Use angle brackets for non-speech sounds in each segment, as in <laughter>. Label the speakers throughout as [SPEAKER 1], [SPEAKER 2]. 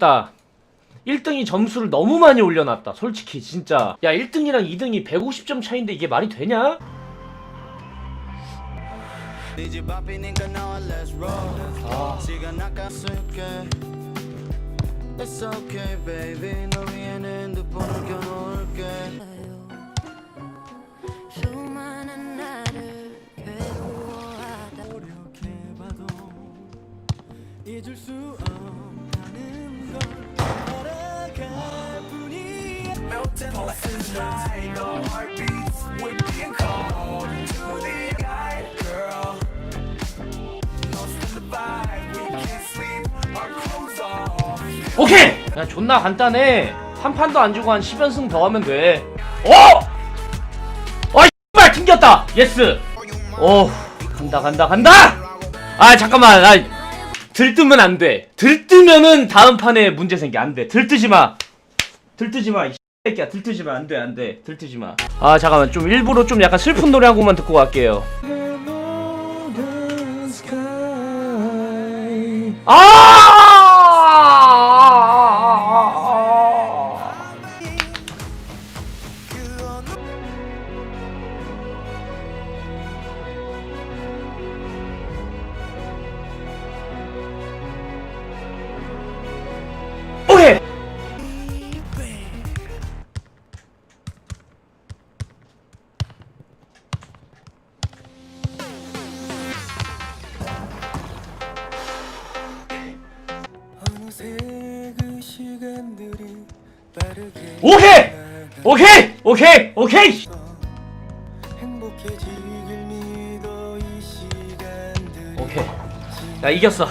[SPEAKER 1] 있다. 1등이 점수를 너무 많이 올려놨다. 솔직히 진짜. 야 1등이랑 2등이 150점 차인데 이게 말이 되냐?
[SPEAKER 2] 아. 잊을 수 없.
[SPEAKER 1] 오케이! 야 존나 간단해. 한 판도 안 주고 한 10연승 더 하면 돼. 어! 아 씨발 튕겼다! 예스! 오 간다 간다 간다! 아 잠깐만. 아 들뜨면 안돼. 들뜨면은 다음 판에 문제 생겨. 안돼. 들뜨지마. 들뜨지마 이 새끼야 들뜨지 마. 안돼 안돼. 들뜨지 마. 아 잠깐만. 좀 일부러 좀 약간 슬픈 노래 한 곡만 듣고 갈게요. 아! 오케이! 오케이! 오케이! 오케이! 오케이. 야 이겼어.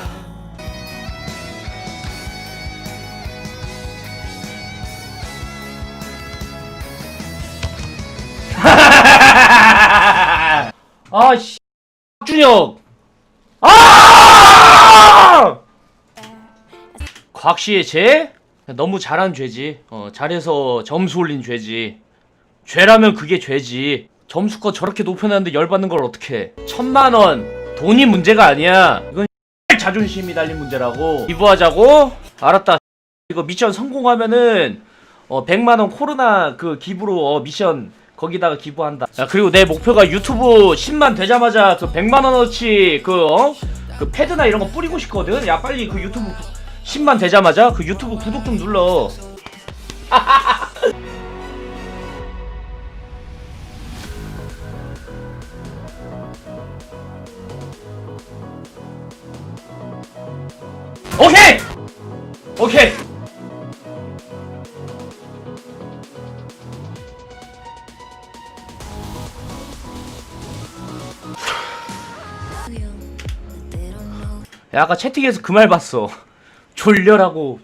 [SPEAKER 1] <laughs> 아 씨. 준혁. 아! 곽씨의 죄? 너무 잘한 죄지. 어, 잘해서 점수 올린 죄지. 죄라면 그게 죄지. 점수가 저렇게 높여놨는데 열받는 걸 어떡해. 천만 원. 돈이 문제가 아니야. 이건 자존심이 달린 문제라고. 기부하자고? 알았다. 이거 미션 성공하면은 어 100만 원 코로나 그 기부로 어 미션 거기다가 기부한다. 야 그리고 내 목표가 유튜브 10만 되자마자 그 100만 원어치 그 어? 그 패드나 이런 거 뿌리고 싶거든. 야 빨리 그 유튜브 10만 되자마자 그 유튜브 구독 좀 눌러. <laughs> 오케이! 오케이! <sighs> 야, 아까 채팅에서 그 말 봤어. 졸렬하고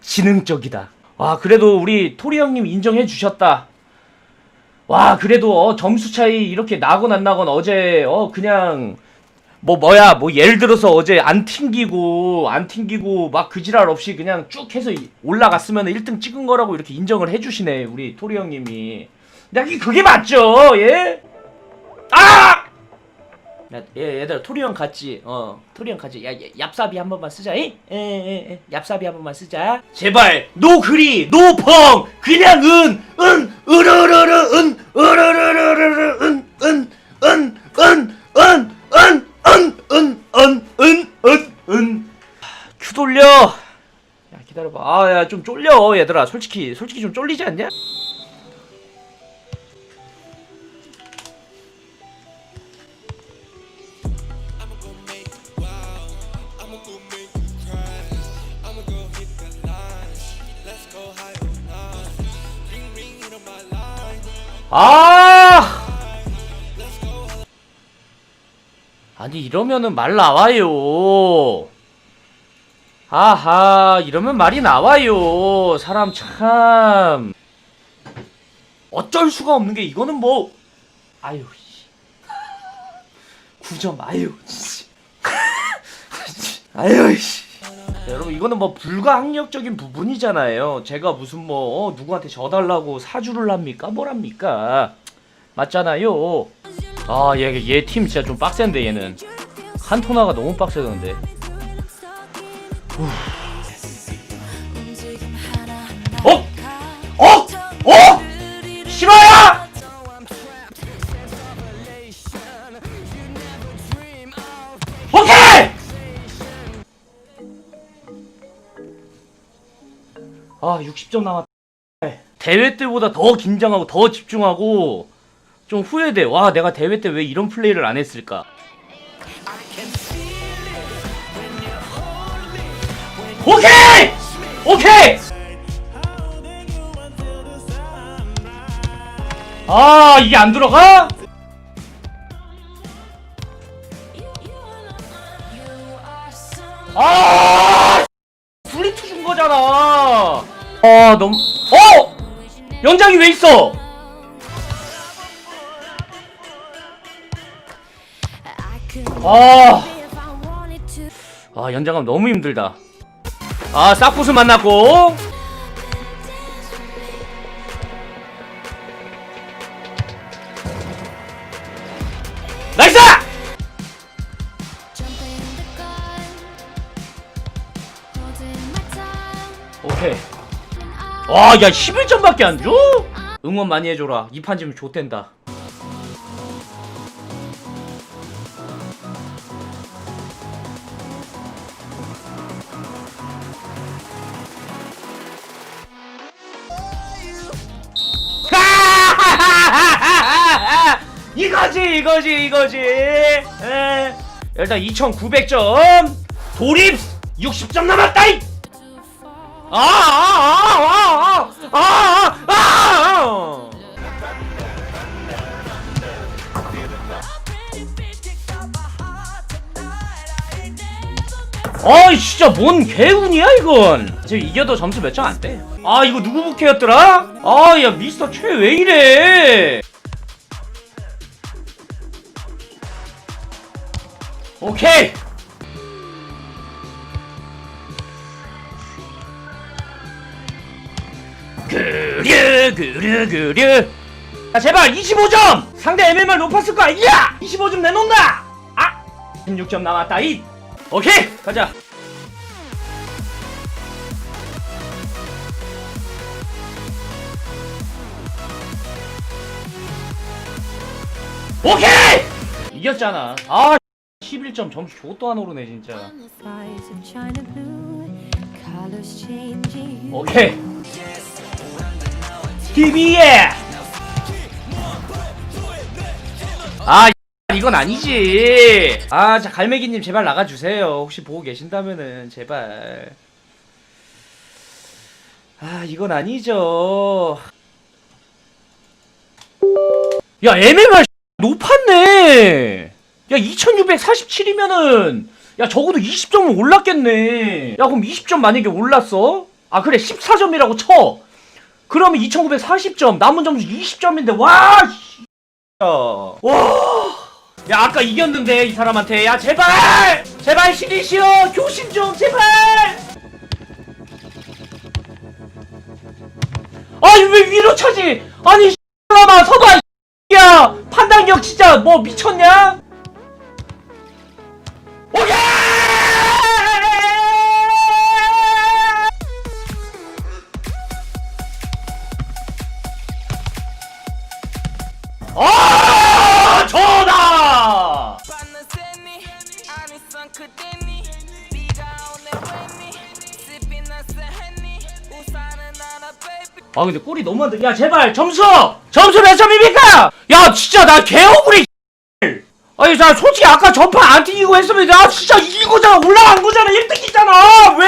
[SPEAKER 1] 지능적이다. 와, 그래도 우리 토리 형님 인정해 주셨다. 와, 그래도 어, 점수 차이 이렇게 나건 안 나건 어제 어 그냥 뭐 뭐야 뭐 예를 들어서 어제 안 튕기고 안 튕기고 막 그 지랄 없이 그냥 쭉 해서 이- 올라갔으면 1등 찍은 거라고 이렇게 인정을 해주시네 우리 토리 형님이. 야, 이게 그게 맞죠? 예? 아! 야, 얘, 얘들아 토리 형 같지? 어 토리 형 같지? 야, 야 얍삽이 한 번만 쓰자 이? 에 에 에 얍삽이 한 번만 쓰자 제발 노 그리 노펑 그냥 은! 은! 으르르르 은! 으르르르르! 은! 은! 은! 은! 은! 은! 은! 은! 은! 은! 큐 돌려 야 기다려봐 아 야 좀 쫄려 얘들아 솔직히 솔직히 좀 쫄리지 않냐? 아! 아니 이러면은 말 나와요. 아하 이러면 말이 나와요. 사람 참 어쩔 수가 없는 게 이거는 뭐 아유 씨. 9점 아유 씨. <laughs> 아유 씨. 여러분 이거는 뭐 불가항력적인 부분이잖아요. 제가 무슨 뭐 어, 누구한테 져달라고 사주를 합니까? 뭘 합니까? 맞잖아요. 아, 얘 얘 팀 진짜 좀 빡센데 얘는 칸토나가 너무 빡세던데. 아 60점 남았다. 대회 때보다 더 긴장하고 더 집중하고 좀 후회돼. 와 내가 대회 때 왜 이런 플레이를 안 했을까? 오케이! 오케이! 아 이게 안 들어가? 아 아 너무 어? 연장이 왜 있어? 아. 아 연장감 너무 힘들다. 아 싹부스 만났고 와 야 11점밖에 안 줘? 응원 많이 해줘라. 이 판 지면 좆된다. 이거지 이거지 이거지. 에. 일단 2900점. 돌입 60점 남았다 이! 아, 아, 아이 진짜 뭔 개운이야 이건. 지금 이겨도 점수 몇 점 안 돼. 아 이거 누구 부캐였더라? 아 야 미스터 최 왜 이래? 오케이. 그려 그려 그려. 자 제발 25점! 상대 MMR 높았을 거야! 야 25점 내놓는다! 아 16점 남았다 이 오케이 가자 오케이 이겼잖아 아 11점 점수 줬도 안 오르네 진짜. 오케이 TV에 아 이건 아니지. 아 자 갈매기님 제발 나가주세요. 혹시 보고 계신다면은 제발. 아 이건 아니죠. 야 MMR 높았네. 야 2647이면은 야 적어도 20점은 올랐겠네. 야 그럼 20점 만약에 올랐어? 아 그래 14점이라고 쳐. 그러면 2940점 남은 점수 20점인데 와 씨. 야, 와. 야 아까 이겼는데 이 사람한테. 야 제발! 제발 시리시여 교신 좀 제발! 아니 왜 위로 차지? 아니 사람아 서봐 야! 판단력 진짜 뭐 미쳤냐? 오케이 근데 꼴이 너무 안 돼 야 제발 점수! 점수 몇 점입니까? 야 진짜 나 개억울이 아니 나 솔직히 아까 전판 안 튕기고 했으면 나 진짜 이긴 거잖아. 올라간 거잖아. 1등이잖아. 왜?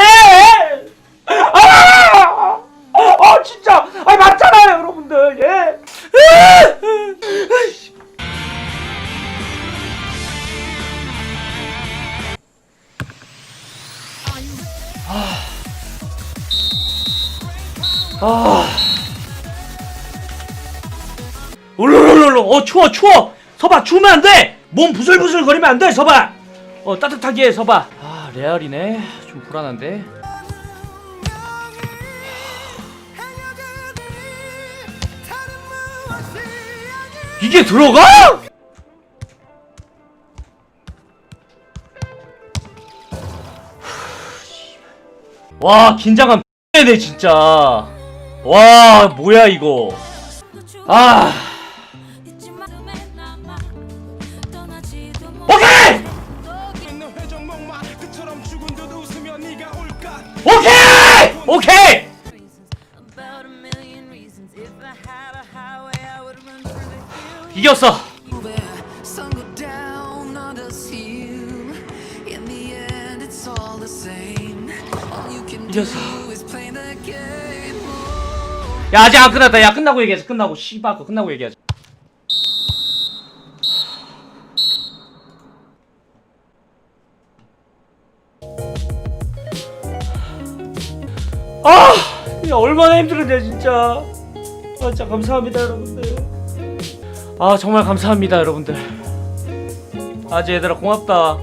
[SPEAKER 1] 아! 아 진짜. 아니 맞잖아요 여러분들. 예. 아. 울룰룰룰 어 추워 추워 서봐 추우면 안돼 몸 부슬부슬 거리면 안돼 서봐 어 따뜻하게 해 서봐 아 레알이네 좀 불안한데 이게 들어가? 와 긴장감 네 진짜 와 뭐야 이거 아 오케이! 이겼어. 이겼어. 야 아직 안 끝났다. 야 끝나고 얘기하자. 끝나고 씨발 끝나고 얘기하자. 아 야, 얼마나 힘들었냐 진짜. 아 진짜 감사합니다 여러분들. 아 정말 감사합니다 여러분들. 아재 얘들아 고맙다.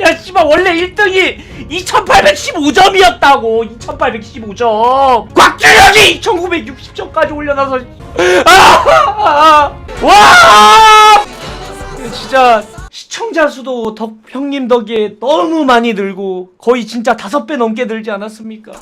[SPEAKER 1] 야 씨발 원래 1등이 2815점이었다고. 2815점. 곽준혁이 1960점까지 올려놔서 아, 와! 진짜 시청자 수도 덕 형님 덕에 너무 많이 늘고 거의 진짜 다섯 배 넘게 늘지 않았습니까?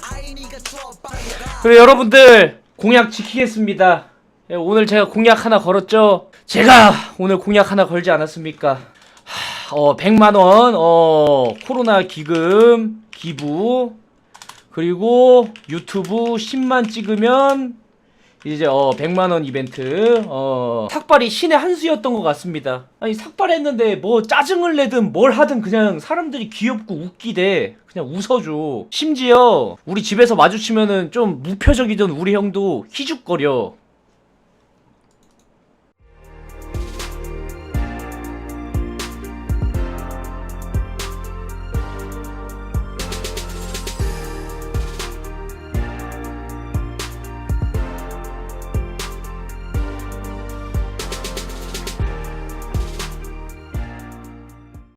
[SPEAKER 1] 그래 여러분들 공약 지키겠습니다. 예, 오늘 제가 공약 하나 걸었죠. 제가 오늘 공약 하나 걸지 않았습니까? 하, 어 100만 원, 어 코로나 기금 기부 그리고 유튜브 10만 찍으면 이제 어 100만 원 이벤트 어 삭발이 신의 한 수였던 것 같습니다. 아니 삭발했는데 뭐 짜증을 내든 뭘 하든 그냥 사람들이 귀엽고 웃기대 그냥 웃어줘. 심지어 우리 집에서 마주치면은 좀 무표정이던 우리 형도 희죽거려.